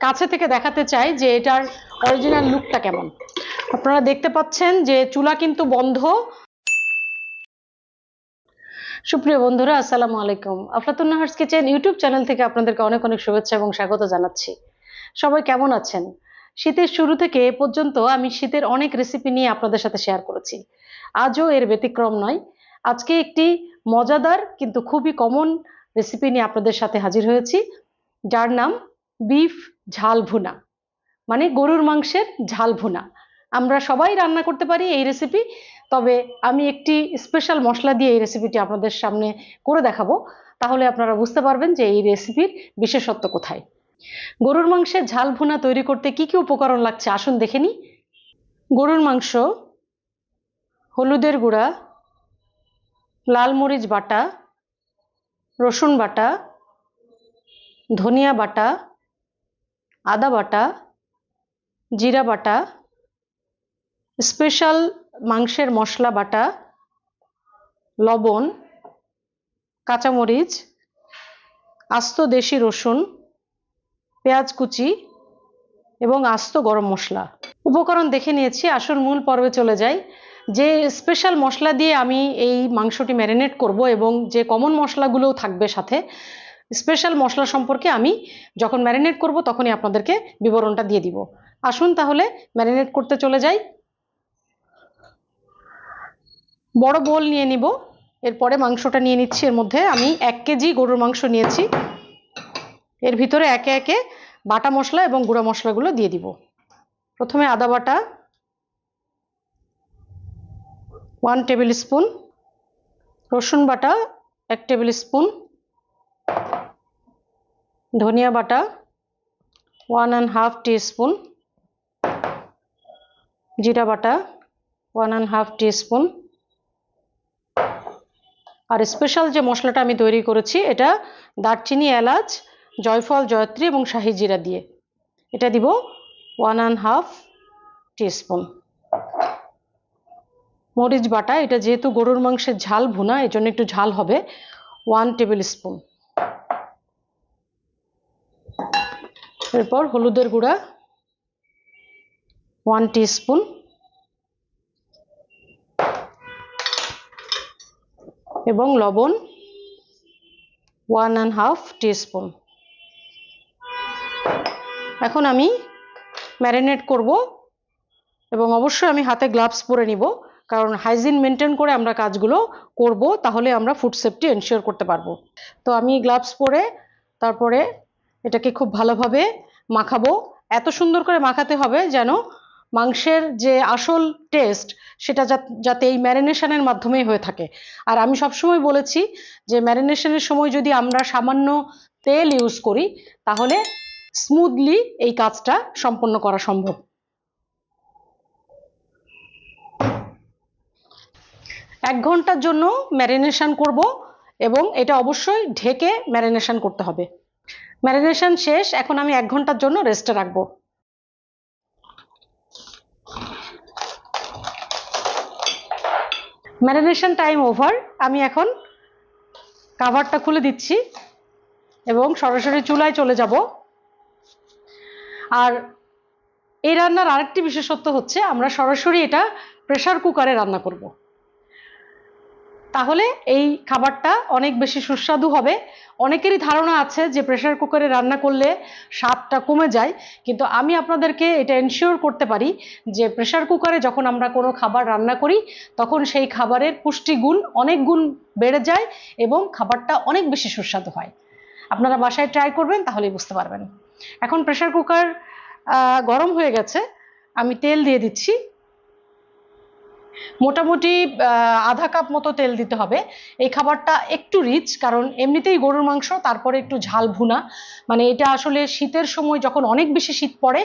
কাছে থেকে দেখাতে চাই যে এটার অরিজিনাল লুকটা কেমন। আপনারা দেখতে পাচ্ছেন যে চুলা কিন্তু বন্ধ। সুপ্রিয় বন্ধুরা, আসসালামু আলাইকুম। Aflatun Nahar's kitchen YouTube channel থেকে আপনাদেরকে অনেক অনেক শুভেচ্ছা এবং স্বাগত জানাচ্ছি। সবাই কেমন আছেন? শীতের শুরু থেকে এ পর্যন্ত আমি শীতের অনেক রেসিপি নিয়ে আপনাদের সাথে শেয়ার করেছি। আজও এর ব্যতিক্রম নয়। আজকে একটি মজাদার কিন্তু খুবই কমন রেসিপি নিয়ে আপনাদের সাথে হাজির হয়েছি। যার নাম বিফ, ঝাল ভুনা। মানে গরুর মাংসের ঝাল ভুনা। আমরা সবাই রান্না করতে পারি এই রেসিপি তবে আমি একটি স্পেশাল মশলা দিয়ে এই রেসিপিটি আপনাদের সামনে করে দেখাবো। তাহলে আপনারা বুঝতে পারবেন যে এই রেসিপির বিশেষত্ব কোথায়। গরুর মাংসের ঝাল ভুনা তৈরি করতে কি কি উপকরণ লাগছে আসুন দেখে নিই। গরুর মাংস, হলুদের গুঁড়া, লাল মরিচ বাটা, রসুন বাটা, ধনিয়া বাটা আদা বাটা, জিরা বাটা, স্পেশাল মাংসের মশলা বাটা, লবণ, কাঁচামরিচ, আস্ত দেশি রসুন, পেঁয়াজ কুচি এবং আস্ত গরম মশলা। উপকরণ দেখে নিয়েছি, আসল মূল পর্বে চলে যাই। যে স্পেশাল মশলা দিয়ে আমি এই মাংসটি ম্যারিনেট করব এবং যে কমন মশলাগুলোও থাকবে সাথে স্পেশাল মশলা সম্পর্কে আমি যখন ম্যারিনেট করব তখনই আপনাদেরকে বিবরণটা দিয়ে দিব। আসুন তাহলে ম্যারিনেট করতে চলে যাই। বড় বোল নিয়ে নিব। এরপরে মাংসটা নিয়ে নিচ্ছি। এর মধ্যে আমি এক কেজি গরুর মাংস নিয়েছি। এর ভিতরে একে একে বাটা মশলা এবং গুঁড়া মশলাগুলো দিয়ে দিব। প্রথমে আদা বাটা ওয়ান টেবিল স্পুন রসুন বাটা, এক টেবিল স্পুন ধনিয়া বাটা one and half teaspoon জিরা বাটা one and half teaspoon আর স্পেশাল যে মশলাটা আমি তৈরি করেছি, এটা দারচিনি, এলাচ, জয়ফল, জয়ত্রী এবং শাহি জিরা দিয়ে। এটা দিব ওয়ান অ্যান্ড হাফ টিস্পুন মরিচ বাটা, এটা যেহেতু গরুর মাংসের ঝাল ভুনা এই জন্য একটু ঝাল হবে ওয়ান টেবিল স্পুন এরপর হলুদের গুঁড়া ওয়ান স্পুন এবং লবণ ওয়ান অ্যান্ড হাফ টিস্পুন এখন আমি ম্যারিনেট করব এবং অবশ্যই আমি হাতে গ্লাভস পরে নিব, কারণ হাইজিন মেনটেন করে আমরা কাজগুলো করব, তাহলে আমরা ফুড সেফটি এনশিওর করতে পারব। তো আমি গ্লাভস পরে, তারপরে এটাকে খুব ভালোভাবে মাখাবো। এত সুন্দর করে মাখাতে হবে যেন মাংসের যে আসল টেস্ট সেটা যাতে এই ম্যারিনেশনের মাধ্যমেই হয়ে থাকে। আর আমি সবসময় বলেছি যে ম্যারিনেশনের সময় যদি আমরা সামান্য তেল ইউজ করি, তাহলে স্মুথলি এই কাজটা সম্পন্ন করা সম্ভব। এক ঘণ্টার জন্য ম্যারিনেশন করব এবং এটা অবশ্যই ঢেকে ম্যারিনেশন করতে হবে। ম্যারিনেশন শেষ, এখন আমি এক ঘণ্টার জন্য রেস্টে রাখব। ম্যারিনেশন টাইম ওভার আমি এখন কাভারটা খুলে দিচ্ছি এবং সরাসরি চুলায় চলে যাব। আর এই রান্নার আরেকটি বিশেষত্ব হচ্ছে, আমরা সরাসরি এটা প্রেশার কুকারে রান্না করব। তাহলে এই খাবারটা অনেক বেশি সুস্বাদু হবে। অনেকেরই ধারণা আছে যে প্রেশার কুকারে রান্না করলে স্বাদটা কমে যায়, কিন্তু আমি আপনাদেরকে এটা এনশিওর করতে পারি যে প্রেশার কুকারে যখন আমরা কোনো খাবার রান্না করি, তখন সেই খাবারের পুষ্টিগুণ অনেক গুণ বেড়ে যায় এবং খাবারটা অনেক বেশি সুস্বাদু হয়। আপনারা বাসায় ট্রাই করবেন, তাহলেই বুঝতে পারবেন। এখন প্রেশার কুকার গরম হয়ে গেছে। আমি তেল দিয়ে দিচ্ছি। মোটামুটি আধা কাপ মতো তেল দিতে হবে। এই খাবারটা একটু রিচ কারণ এমনিতেই গরুর মাংস, তারপরে একটু ঝাল ভুনা। মানে এটা আসলে শীতের সময় যখন অনেক বেশি শীত পড়ে,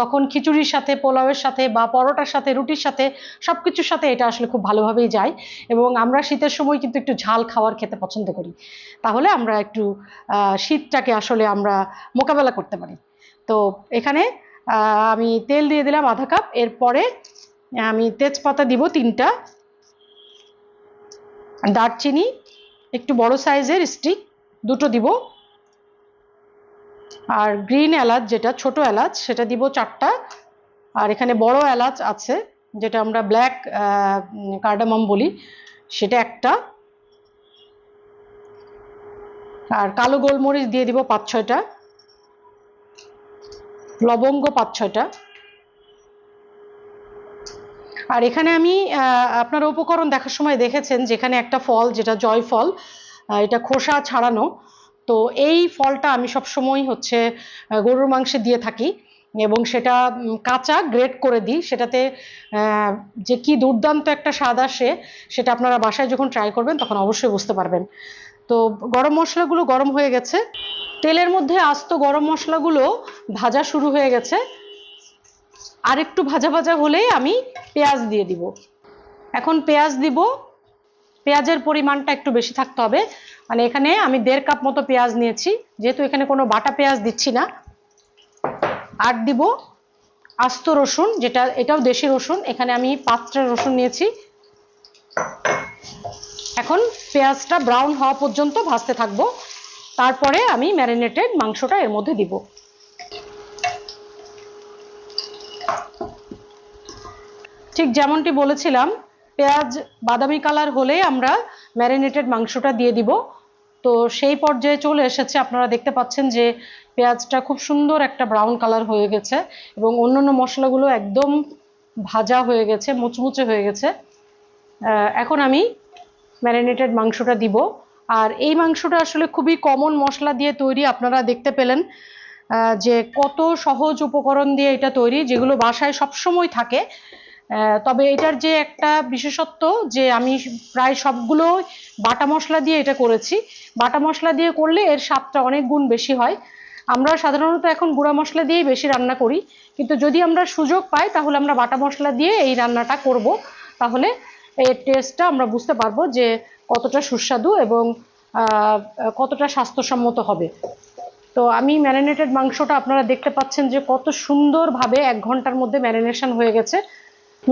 তখন খিচুড়ির সাথে, পোলাওয়ের সাথে বা পরোটার সাথে, রুটির সাথে সব কিছুর সাথে এটা আসলে খুব ভালোভাবেই যায়। এবং আমরা শীতের সময় কিন্তু একটু ঝাল খাওয়ার খেতে পছন্দ করি। তাহলে আমরা একটু শীতটাকে আসলে আমরা মোকাবেলা করতে পারি। তো এখানে আমি তেল দিয়ে দিলাম আধা কাপ। এরপরে আমি তেজপাতা দিব তিনটা। দারচিনি, একটু বড় সাইজের স্টিক, দুটো দিব। আর গ্রিন এলাচ যেটা, ছোট এলাচ, সেটা দিব চারটা। আর এখানে বড় এলাচ আছে, যেটা আমরা ব্ল্যাক কার্ডামাম বলি, সেটা একটা। আর কালো গোলমরিচ দিয়ে দিব পাঁচ ছয়টা। লবঙ্গ পাঁচ ছয়টা। আর এখানে আমি আপনারা উপকরণ দেখার সময় দেখেছেন যেখানে একটা ফল যেটা জয় ফল আহ, এটা খোসা ছাড়ানো। তো এই ফলটা আমি সব সময় হচ্ছে গরুর মাংসে দিয়ে থাকি এবং সেটা কাঁচা গ্রেট করে দিই। সেটাতে যে কি দুর্দান্ত একটা স্বাদ আসে সেটা আপনারা বাসায় যখন ট্রাই করবেন তখন অবশ্যই বুঝতে পারবেন। তো গরম মশলাগুলো গরম হয়ে গেছে। তেলের মধ্যে আস্ত গরম মশলাগুলো ভাজা শুরু হয়ে গেছে। আর একটু ভাজা ভাজা হলেই আমি পেঁয়াজ দিয়ে দিব। এখন পেঁয়াজ দিব। পেঁয়াজের পরিমাণটা একটু বেশি থাকতে হবে। মানে এখানে আমি দেড় কাপ মতো পেঁয়াজ নিয়েছি। যেহেতু এখানে কোনো বাটা পেঁয়াজ দিচ্ছি না। আর দিব আস্ত রসুন, যেটা এটাও দেশি রসুন। এখানে আমি পাঁচটা রসুন নিয়েছি। এখন পেঁয়াজটা ব্রাউন হওয়া পর্যন্ত ভাজতে থাকব। তারপরে আমি ম্যারিনেটেড মাংসটা এর মধ্যে দিব। ঠিক যেমনটি বলেছিলাম, পেঁয়াজ, বাদামি কালার হলেই আমরা ম্যারিনেটেড মাংসটা দিয়ে দিব। তো সেই পর্যায়ে চলে এসেছে, আপনারা দেখতে পাচ্ছেন যে পেঁয়াজটা খুব সুন্দর একটা ব্রাউন কালার হয়ে গেছে এবং অন্যান্য মশলাগুলো একদম ভাজা হয়ে গেছে, মুচমুচে হয়ে গেছে। এখন আমি ম্যারিনেটেড মাংসটা দিব। আর এই মাংসটা আসলে খুবই কমন মশলা দিয়ে তৈরি, আপনারা দেখতে পেলেন যে কত সহজ উপকরণ দিয়ে এটা তৈরি, যেগুলো বাসায় সবসময় থাকে। তবে এটার যে একটা বিশেষত্ব যে আমি প্রায় সবগুলো বাটা মশলা দিয়ে এটা করেছি। বাটা মশলা দিয়ে করলে এর স্বাদটা অনেক গুণ বেশি হয়। আমরা সাধারণত এখন গুঁড়া মশলা দিয়েই বেশি রান্না করি। কিন্তু যদি আমরা সুযোগ পাই, তাহলে আমরা বাটা মশলা দিয়ে এই রান্নাটা করব। তাহলে এর টেস্টটা আমরা বুঝতে পারব যে কতটা সুস্বাদু এবং কতটা স্বাস্থ্যসম্মত হবে। তো আমি ম্যারিনেটেড মাংসটা আপনারা দেখতে পাচ্ছেন যে কত সুন্দরভাবে এক ঘণ্টার মধ্যে ম্যারিনেশন হয়ে গেছে।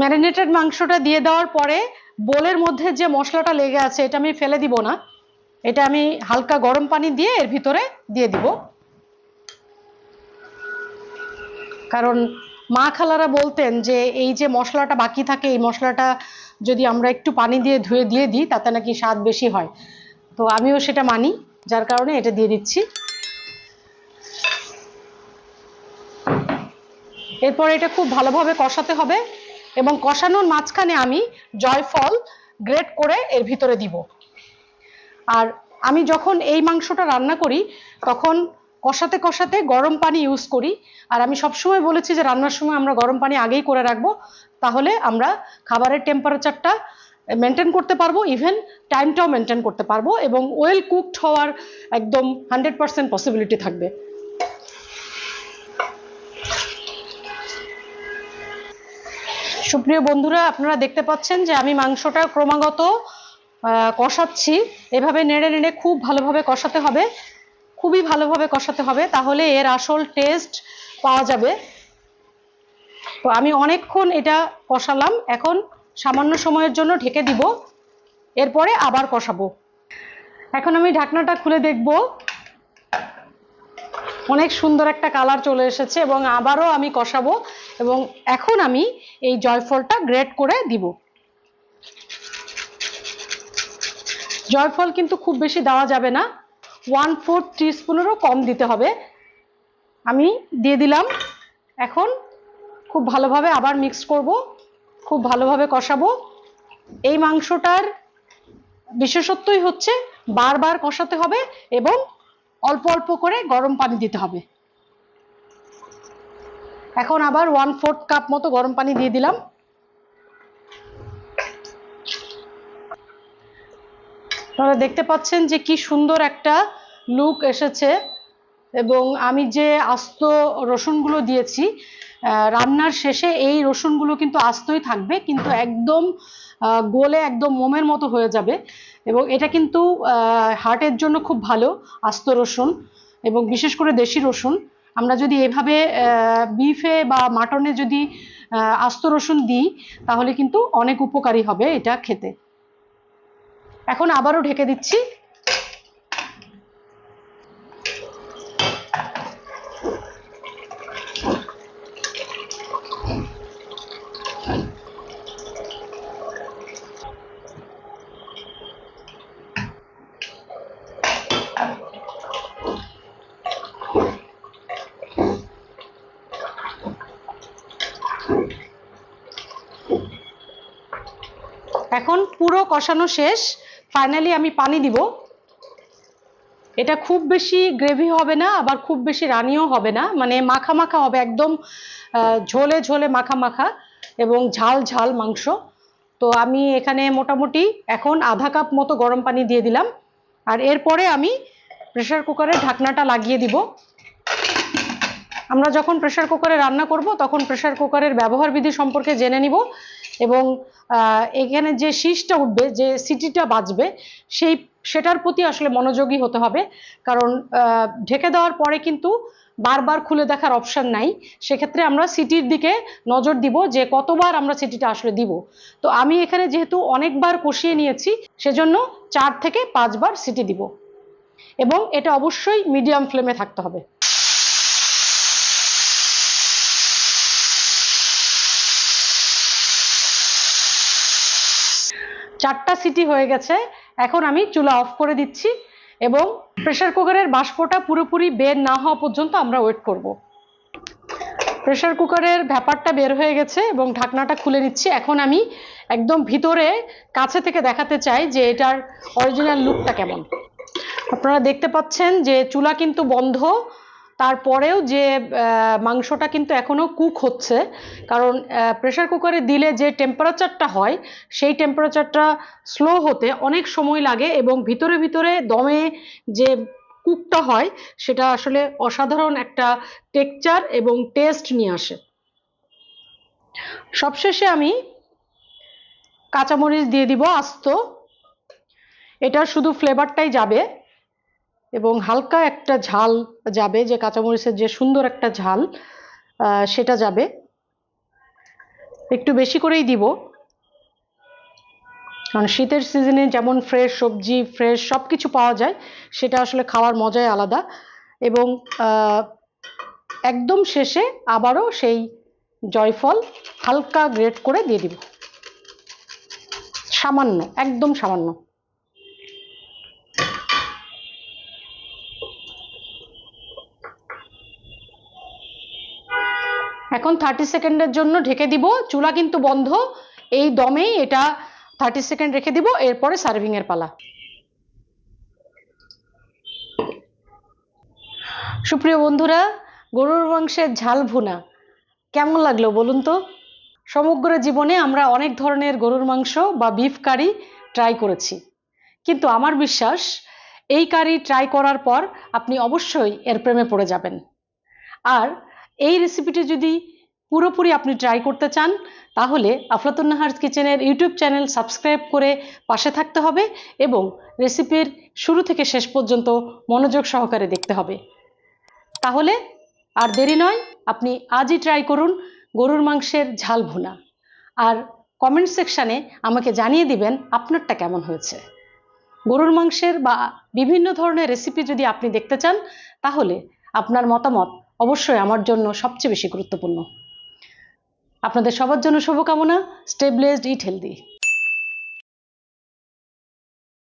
ম্যারিনেটেড মাংসটা দিয়ে দেওয়ার পরে বোলের মধ্যে যে মশলাটা লেগে আছে, এটা আমি ফেলে দিব না। এটা আমি হালকা গরম পানি দিয়ে এর ভিতরে দিয়ে দিব। কারণ মা খালারা বলতেন যে, এই যে মশলাটা বাকি থাকে, এই মশলাটা যদি আমরা একটু পানি দিয়ে ধুয়ে দিয়ে দিই, তাতে নাকি স্বাদ বেশি হয়। তো আমিও সেটা মানি, যার কারণে এটা দিয়ে দিচ্ছি। এরপর এটা খুব ভালোভাবে কষাতে হবে। এবং কষানোর মাঝখানে আমি জয়ফল গ্রেট করে এর ভিতরে দিব। আর আমি যখন এই মাংসটা রান্না করি, তখন কষাতে কষাতে গরম পানি ইউজ করি। আর আমি সবসময় বলেছি যে রান্নার সময় আমরা গরম পানি আগেই করে রাখব, তাহলে আমরা খাবারের টেম্পারেচারটা মেনটেন করতে পারব ইভেন টাইমটাও মেনটেন করতে পারব এবং ওয়েল কুকড হওয়ার একদম হান্ড্রেড পার্সেন্ট পসিবিলিটি থাকবে। সুপ্রিয় বন্ধুরা, আপনারা দেখতে পাচ্ছেন যে আমি মাংসটা ক্রমাগত কষাচ্ছি। এভাবে নেড়ে নেড়ে খুব ভালোভাবে কষাতে হবে। খুবই ভালোভাবে কষাতে হবে, তাহলে এর আসল টেস্ট পাওয়া যাবে। তো আমি অনেকক্ষণ এটা কষালাম। এখন সামান্য সময়ের জন্য ঢেকে দিব। এরপরে আবার কষাবো। এখন আমি ঢাকনাটা খুলে দেখব। অনেক সুন্দর একটা কালার চলে এসেছে এবং আবারও আমি কষাবো এবং এখন আমি এই জয়ফলটা গ্রেট করে দিব। জয়ফল কিন্তু খুব বেশি দেওয়া যাবে না ওয়ান ফোর্থ টিস্পুনেরও কম দিতে হবে। আমি দিয়ে দিলাম, এখন খুব ভালোভাবে আবার মিক্স করব, খুব ভালোভাবে কষাবো। এই মাংসটার বিশেষত্বই হচ্ছে বারবার কষাতে হবে এবং অল্প অল্প করে গরম পানি দিতে হবে। এখন আবার ওয়ান ফোর্থ কাপ মতো গরম পানি দিয়ে দিলাম। আপনারা দেখতে পাচ্ছেন যে কি সুন্দর একটা লুক এসেছে এবং আমি যে আস্ত রসুনগুলো দিয়েছি রান্নার শেষে এই রসুনগুলো কিন্তু আস্তই থাকবে, কিন্তু একদম গলে একদম মোমের মতো হয়ে যাবে এবং এটা কিন্তু হার্টের জন্য খুব ভালো, আস্ত রসুন এবং বিশেষ করে দেশি রসুন। আমরা যদি এভাবে বিফে বা মাটনে যদি আস্ত রসুন দিই, তাহলে কিন্তু অনেক উপকারী হবে এটা খেতে। এখন আবারও ঢেকে দিচ্ছি। এখন পুরো কষানো শেষ। ফাইনালি আমি পানি দিব। এটা খুব বেশি গ্রেভি হবে না, আবার খুব বেশি রানিও হবে না। মানে মাখা মাখা হবে, একদম ঝোলে ঝোলে মাখা মাখা এবং ঝাল ঝাল মাংস। তো আমি এখানে মোটামুটি এখন আধা কাপ মতো গরম পানি দিয়ে দিলাম। আর এরপরে আমি প্রেসার কুকারের ঢাকনাটা লাগিয়ে দিব। আমরা যখন প্রেসার কুকারে রান্না করব, তখন প্রেসার কুকারের ব্যবহার বিধি সম্পর্কে জেনে নিব। এবং এখানে যে শীষটা উঠবে, যে সিটিটা বাজবে, সেই, সেটার প্রতি আসলে মনোযোগী হতে হবে। কারণ ঢেকে দেওয়ার পরে কিন্তু বারবার খুলে দেখার অপশন নাই। সেক্ষেত্রে আমরা সিটির দিকে নজর দিব যে কতবার আমরা সিটিটা আসলে দিব। তো আমি এখানে যেহেতু অনেকবার কষিয়ে নিয়েছি, সেজন্য চার থেকে পাঁচবার সিটি দিব। এবং এটা অবশ্যই মিডিয়াম ফ্লেমে থাকতে হবে। চারটা সিটি হয়ে গেছে। এখন আমি চুলা অফ করে দিচ্ছি এবং প্রেসার কুকারের বাষ্পটা পুরোপুরি বের না হওয়া পর্যন্ত আমরা ওয়েট করব। প্রেসার কুকারের ব্যাপারটা বের হয়ে গেছে এবং ঢাকনাটা খুলে নিচ্ছি। এখন আমি একদম ভিতরে কাছে থেকে দেখাতে চাই যে এটার অরিজিনাল লুকটা কেমন। আপনারা দেখতে পাচ্ছেন যে চুলা কিন্তু বন্ধ। তারপরেও যে মাংসটা কিন্তু এখনও কুক হচ্ছে, কারণ প্রেসার কুকারে দিলে যে টেম্পারেচারটা হয়, সেই টেম্পারেচারটা স্লো হতে অনেক সময় লাগে এবং ভিতরে ভিতরে দমে যে কুকটা হয়, সেটা আসলে অসাধারণ একটা টেক্সচার এবং টেস্ট নিয়ে আসে। সবশেষে আমি কাঁচামরিচ দিয়ে দিব আস্ত। এটা শুধু ফ্লেভারটাই যাবে। এবং হালকা একটা ঝাল যাবে, যে কাঁচামরিচের যে সুন্দর একটা ঝাল সেটা যাবে। একটু বেশি করেই দিব। কারণ শীতের সিজনে যেমন ফ্রেশ সবজি, ফ্রেশ সব কিছু পাওয়া যায়, সেটা আসলে খাওয়ার মজাই আলাদা। এবং একদম শেষে আবারও সেই জয়ফল হালকা গ্রেট করে দিয়ে দিব। সামান্য, একদম সামান্য। এখন থার্টি সেকেন্ডের জন্য ঢেকে দিব। চুলা কিন্তু বন্ধ। এই দমেই এটা থার্টি সেকেন্ড রেখে দিব, এরপরে সার্ভিং এর পালা। সুপ্রিয় বন্ধুরা, গরুর মাংসের ঝাল ভুনা। কেমন লাগল বলুন তো? সমগ্র জীবনে আমরা অনেক ধরনের গরুর মাংস বা বিফ কারি ট্রাই করেছি। কিন্তু আমার বিশ্বাস, এই কারি ট্রাই করার পর আপনি অবশ্যই এর প্রেমে পড়ে যাবেন। আর এই রেসিপিটি যদি পুরোপুরি আপনি ট্রাই করতে চান, তাহলে আফলাতুন নাহার্স কিচেনের ইউটিউব চ্যানেল সাবস্ক্রাইব করে পাশে থাকতে হবে এবং রেসিপির শুরু থেকে শেষ পর্যন্ত মনোযোগ সহকারে দেখতে হবে। তাহলে আর দেরি নয়, আপনি আজই ট্রাই করুন গরুর মাংসের ঝাল ভুনা। আর কমেন্ট সেকশানে আমাকে জানিয়ে দিবেন আপনারটা কেমন হয়েছে। গরুর মাংসের বা বিভিন্ন ধরনের রেসিপি যদি আপনি দেখতে চান, তাহলে আপনার মতামত অবশ্যই আমার জন্য সবচেয়ে বেশি গুরুত্বপূর্ণ। আপনাদের সবার জন্য শুভকামনা। স্টে ব্লেসড ইট হেলদি